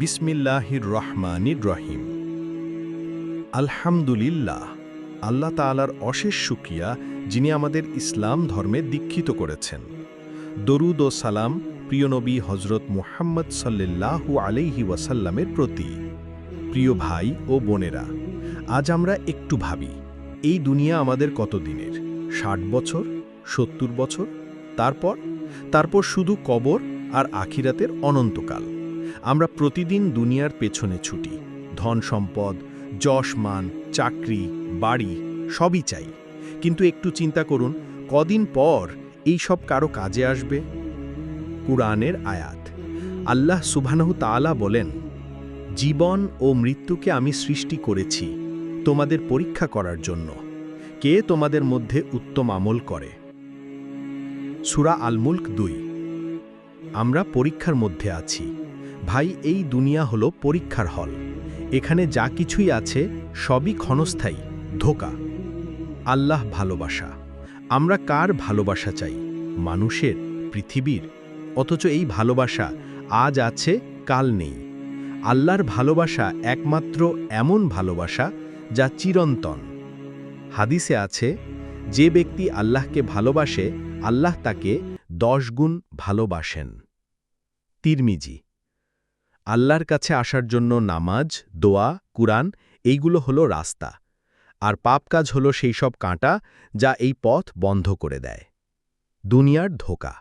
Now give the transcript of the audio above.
বিসমিল্লাহির রহমানির রহিম। আলহামদুলিল্লাহ, আল্লাহ তাআলার অশেষ শুকিয়া যিনি আমাদের ইসলাম ধর্মে দীক্ষিত করেছেন। দরুদ ও সালাম প্রিয়নবী হজরত মুহাম্মদ সাল্লাল্লাহু আলাইহি ওয়াসাল্লামের প্রতি। প্রিয় ভাই ও বোনেরা, আজ আমরা একটু ভাবি, এই দুনিয়া আমাদের কত দিনের? ষাট বছর? সত্তর বছর? তারপর? তারপর শুধু কবর আর আখিরাতের অনন্তকাল। আমরা প্রতিদিন দুনিয়ার পেছনে ছুটি। ধন সম্পদ যশ মান চাকরি, বাড়ি, সবই চাই। কিন্তু একটু চিন্তা করুন, কদিন পর এই সব কারও কাজে আসবে? কুরআনের আয়াত। আল্লাহ সুবহানাহু তাআলা বলেন, জীবন ও মৃত্যুকে আমি সৃষ্টি করেছি তোমাদের পরীক্ষা করার জন্য। কে তোমাদের মধ্যে উত্তম আমল করে? সুরা আলমুল্ক দুই। আমরা পরীক্ষার মধ্যে আছি। ভাই, এই দুনিয়া হলো পরীক্ষার হল। এখানে যা কিছুই আছে, সবই ক্ষণস্থায়ী, ধোকা। আল্লাহ ভালোবাসা। আমরা কার ভালোবাসা চাই? মানুষের, পৃথিবীর? অথচ এই ভালোবাসা আজ আছে, কাল নেই। আল্লাহর ভালোবাসা একমাত্র এমন ভালোবাসা যা চিরন্তন। হাদিসে আছে, যে ব্যক্তি আল্লাহকে ভালোবাসে, আল্লাহ তাকে দশ গুণ ভালোবাসেন। তিরমিজি আল্লাহর কাছে আসার জন্য নামাজ, দোয়া, কুরআন, এইগুলো হলো রাস্তা। আর পাপ কাজ হলো সেই সব কাঁটা যা এই পথ বন্ধ করে দেয়। দুনিয়ার ধোকা।